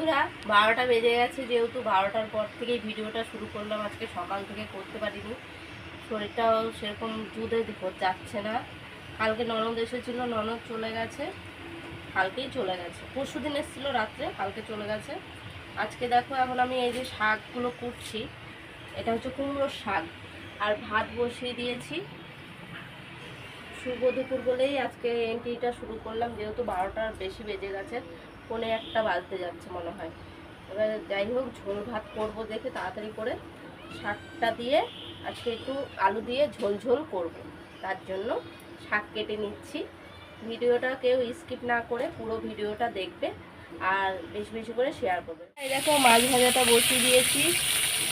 বন্ধুরা, বারোটা বেজে গেছে যেহেতু বারোটার পর থেকেই ভিডিওটা শুরু করলাম, আজকে সকাল থেকে করতে পারিনি। শরীরটাও সেরকম দুধে যাচ্ছে না। কালকে ননদ এসেছিল, ননদ চলে গেছে। কালকেই চলে গেছে। পরশু দিন এসেছিল রাত্রে, কালকে চলে গেছে। আজকে দেখো এখন আমি এই যে শাকগুলো কুটছি, এটা হচ্ছে কুমড়োর শাক। আর ভাত বসিয়ে দিয়েছি। শুভ দুপুর বলেই আজকে এন্ট্রিটা শুরু করলাম, যেহেতু বারোটার বেশি বেজে গেছে পৌনে একটা বাজতে যাচ্ছে মনে হয়। এবার যাই হোক, ঝোল ভাত করব দেখে তাড়াতাড়ি করে শাকটা দিয়ে আজকে একটু আলু দিয়ে ঝোল ঝোল করব। তার জন্য শাক কেটে নিচ্ছি। ভিডিওটা কেউ স্কিপ না করে পুরো ভিডিওটা দেখবে আর বেশি বেশি করে শেয়ার করবে। এই দেখো, মাছ ভাজাটা বসিয়ে দিয়েছি।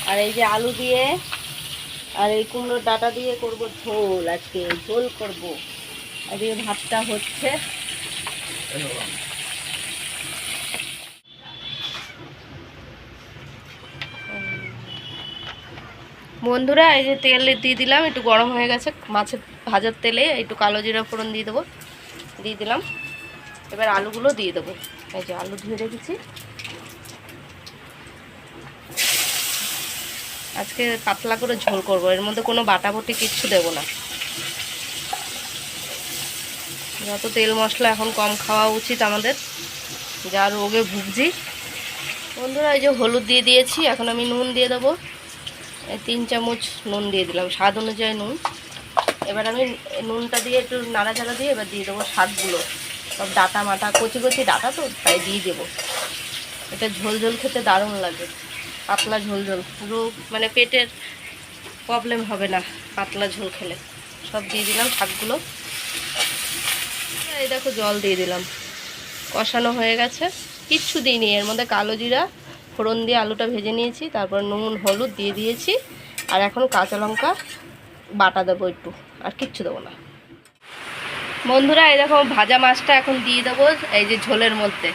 আর এই যে আলু দিয়ে আর এই কুমড়োর ডাটা দিয়ে করব ঝোল, আজকে ঝোল করব। আর এই ভাতটা হচ্ছে বন্ধুরা, এই যে তেল দিয়ে দিলাম, একটু গরম হয়ে গেছে, মাছের ভাজার তেলে একটু কালো জিরা ফোড়ন দিয়ে দেবো, দিয়ে দিলাম। এবার আলুগুলো দিয়ে দেবো। এই যে আলু ধুয়ে রেখেছি। আজকে পাতলা করে ঝোল করব, এর মধ্যে কোনো বাটাবটি কিচ্ছু দেবো না। যত তেল মশলা এখন কম খাওয়া উচিত আমাদের, যা রোগে ভুগছি। বন্ধুরা, এই যে হলুদ দিয়ে দিয়েছি, এখন আমি নুন দিয়ে দেবো। তিন চামচ নুন দিয়ে দিলাম, স্বাদ অনুযায়ী নুন। এবার আমি নুনটা দিয়ে একটু নাড়াচাড়া দিয়ে এবার দিয়ে দেবো শাকগুলো সব ডাটা মাটা, কচি কচি ডাটা তো, তাই দিয়ে দেবো। এটা ঝোল ঝোল খেতে দারুণ লাগে। পাতলা ঝোল ঝোল। রোগ মানে পেটের প্রবলেম হবে না, পাতলা ঝোল খেলে। সব দিয়ে দিলাম শাকগুলো। এই দেখো জল দিয়ে দিলাম। কষানো হয়ে গেছে। কিচ্ছু দিইনি, এর মধ্যে কালো জিরা, ফোড়ন দিয়ে আলুটা ভেজে নিয়েছি, তারপর নুন, হলুদ দিয়ে দিয়েছি, আর এখন কাঁচা লঙ্কা বাটা দেবো একটু, আর কিচ্ছু দেবো না। বন্ধুরা, এই দেখো ভাজা মাছটা এখন দিয়ে দেবো এই যে ঝোলের মধ্যে।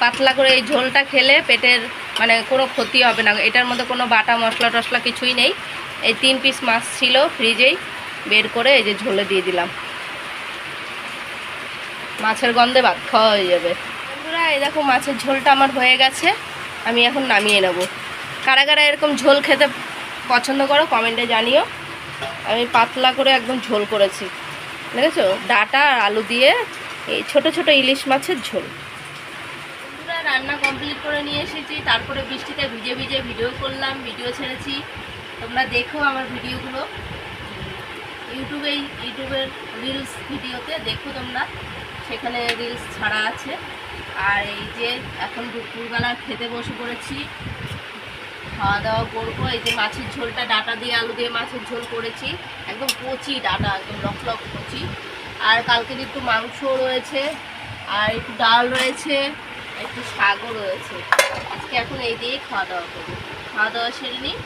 পাতলা করে এই ঝোলটা খেলে পেটের মানে কোনো ক্ষতি হবে না। এটার মধ্যে কোনো বাটা মশলা টশলা কিছুই নেই। এই তিন পিস মাছ ছিল ফ্রিজেই, বের করে এই যে ঝোলে দিয়ে দিলাম। মাছের গন্ধে ভাত খাওয়া হয়ে যাবে। বন্ধুরা, এই দেখো মাছের ঝোলটা আমার হয়ে গেছে। আমি এখন নামিয়ে নেব। কারা কারা এরকম ঝোল খেতে পছন্দ করো কমেন্টে জানিও। আমি পাতলা করে একদম ঝোল করেছি। দেখেছ? ডাটা আর আলু দিয়ে এই ছোট ছোট ইলিশ মাছের ঝোল। রান্না কমপ্লিট করে নিয়ে এসেছি। তারপরে বৃষ্টিতে ভিজে ভিজে ভিডিও করলাম ভিডিও ছেড়েছি। তোমরা দেখো আমার ভিডিওগুলো ইউটিউবে ইউটিউবের রিলস ভিডিওতে দেখো তোমরা। সেখানে রিলস ছাড়া আছে। আর এই যে এখন দুপুরবেলা খেতে বসে পড়েছি। খাওয়া দাওয়া করব। এই যে মাছের ঝোলটা, ডাটা দিয়ে, আলু দিয়ে মাছের ঝোল করেছি। একদম কচি ডাটা, একদম লক লক কচি। আর কালকের একটু মাংস রয়েছে। আর একটু ডাল রয়েছে। একটু শাকও রয়েছে। আজকে এখন এই দিয়েই খাওয়া দাওয়া করব। খাওয়া দাওয়া সেরে নিই।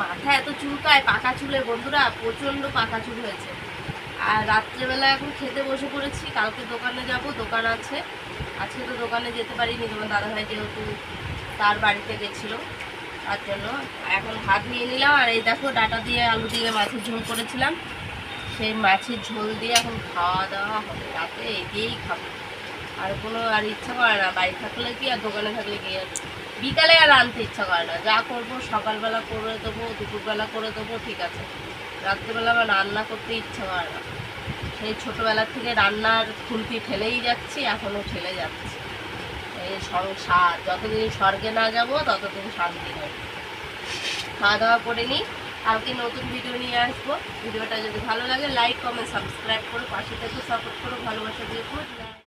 মাথা এত চুলকায়, পাকা চুলে বন্ধুরা, প্রচণ্ড পাকা চুল হয়েছে। আর রাত্রেবেলা এখন খেতে বসে পড়েছি। কালকে দোকানে যাব, দোকান আছে। আজকে তো দোকানে যেতে পারিনি, তোমার দাদাভাই যেহেতু তার বাড়িতে গেছিল। তার জন্য এখন ভাত নিয়ে নিলাম। আর এই দেখো, ডাটা দিয়ে আলু দিয়ে মাছের ঝোল করেছিলাম। সেই মাছের ঝোল দিয়ে এখন খাওয়া দাওয়া হবে। রাতে এই দিয়েই খাব। আর কোনো আর ইচ্ছা করে না, বাড়ি থাকলে কি আর দোকানে থাকলে কি আর? বিকালে আর আনতে ইচ্ছা করে না, যা করব সকালবেলা করে দেবো, দুপুরবেলা করে দেবো, ঠিক আছে। রাত্রিবেলা আমার রান্না করতে ইচ্ছা করে না। সেই ছোটোবেলা থেকে রান্নার খুন্তি ঠেলেই যাচ্ছি, এখনও ঠেলে যাচ্ছি। এই সংসার যতদিন স্বর্গে না যাব, ততদিন শান্তি নেই। খাওয়া দাওয়া করে নিই। কালকে নতুন ভিডিও নিয়ে আসব। ভিডিওটা যদি ভালো লাগে লাইক কমেন্ট সাবস্ক্রাইব করো পাশে থেকে সাপোর্ট করো, ভালোবাসা দিয়ে নাইট